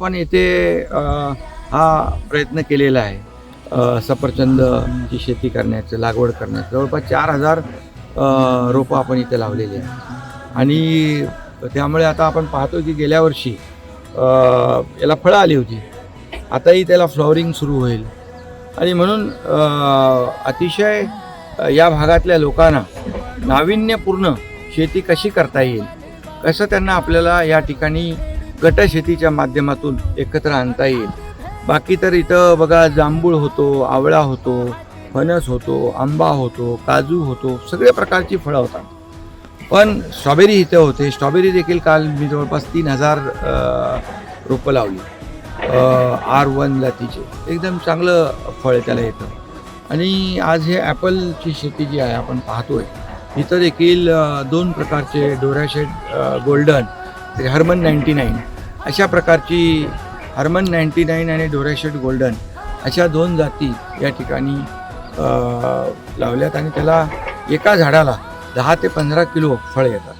आपण येथे हा प्रयत्न केलेला आहे. सफरचंदची शेती करण्याचं लागवड करण्याचं. जवळपास चार हजार रोपं आपण इथे लावलेली आहे आणि त्यामुळे आता आपण पाहतो की गेल्या वर्षी याला फळं आली होती. आताही त्याला फ्लॉवरिंग सुरू होईल. आणि म्हणून अतिशय या भागातल्या लोकांना नाविन्यपूर्ण शेती कशी करता येईल कसं त्यांना आपल्याला या ठिकाणी गटशेतीच्या माध्यमातून एकत्र आणता येईल. बाकी तर इथं बघा जांभूळ होतो आवळा होतो फणस होतो आंबा होतो काजू होतो सगळ्या प्रकारची फळं होतात. पण स्ट्रॉबेरी इथं होते. स्ट्रॉबेरी देखील काल मी जवळपास तीन हजार रोपं लावली. आर वन जातीचे एकदम चांगलं फळ त्याला येतं. आणि आज हे ॲपलची शेती जी आहे आपण पाहतोय इथं देखील दोन प्रकारचे Dorsett golden Harman ninety nine अशा प्रकारची हर्मन नाईन्टी नाईन आणि डोरेशेट गोल्डन अशा दोन जाती या ठिकाणी लावल्यात आणि त्याला एका झाडाला दहा ते पंधरा किलो फळ येतात.